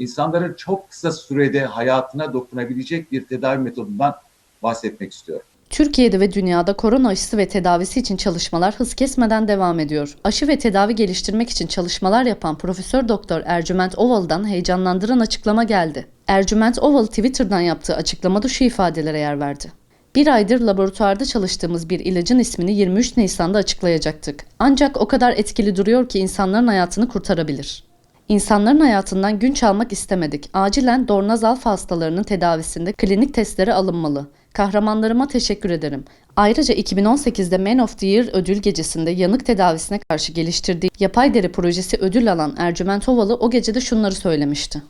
insanların çok kısa sürede hayatına dokunabilecek bir tedavi metodundan bahsetmek istiyorum. Türkiye'de ve dünyada korona aşısı ve tedavisi için çalışmalar hız kesmeden devam ediyor. Aşı ve tedavi geliştirmek için çalışmalar yapan Profesör Doktor Ercüment Oval'dan heyecanlandıran açıklama geldi. Ercüment Oval Twitter'dan yaptığı açıklamada şu ifadelere yer verdi. Bir aydır laboratuvarda çalıştığımız bir ilacın ismini 23 Nisan'da açıklayacaktık. Ancak o kadar etkili duruyor ki insanların hayatını kurtarabilir. İnsanların hayatından gün çalmak istemedik. Acilen dornaz alfa hastalarının tedavisinde klinik testlere alınmalı. Kahramanlarıma teşekkür ederim. Ayrıca 2018'de Man of the Year ödül gecesinde yanık tedavisine karşı geliştirdiği yapay deri projesi ödül alan Ercüment Ovalı o gecede şunları söylemişti.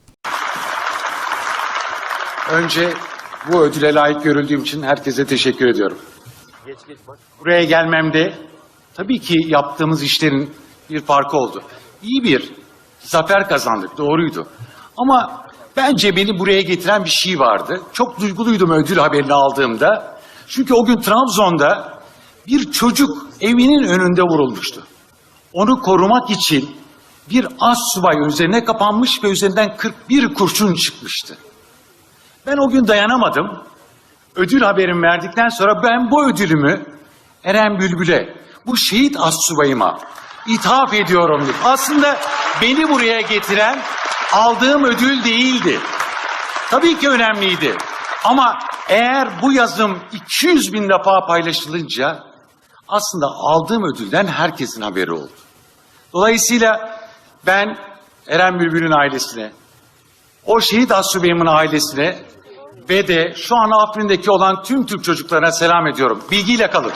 Önce bu ödüle layık görüldüğüm için herkese teşekkür ediyorum. Buraya gelmemde tabii ki yaptığımız işlerin bir farkı oldu. İyi bir zafer kazandık, doğruydu. Ama bence beni buraya getiren bir şey vardı. Çok duyguluydum ödül haberini aldığımda. Çünkü o gün Trabzon'da bir çocuk evinin önünde vurulmuştu. Onu korumak için bir az subay üzerine kapanmış ve üzerinden 41 kurşun çıkmıştı. Ben o gün dayanamadım. Ödül haberimi verdikten sonra ben bu ödülümü Eren Bülbül'e, bu şehit astsubayıma ithaf ediyorum. Aslında beni buraya getiren aldığım ödül değildi. Tabii ki önemliydi. Ama eğer bu yazım 200 bin defa paylaşılınca aslında aldığım ödülden herkesin haberi oldu. Dolayısıyla ben Eren Bülbül'ün ailesine, o şehit Assubayım'ın ailesine ve de şu an Afrin'deki olan tüm Türk çocuklarına selam ediyorum. Bilgiyle kalın.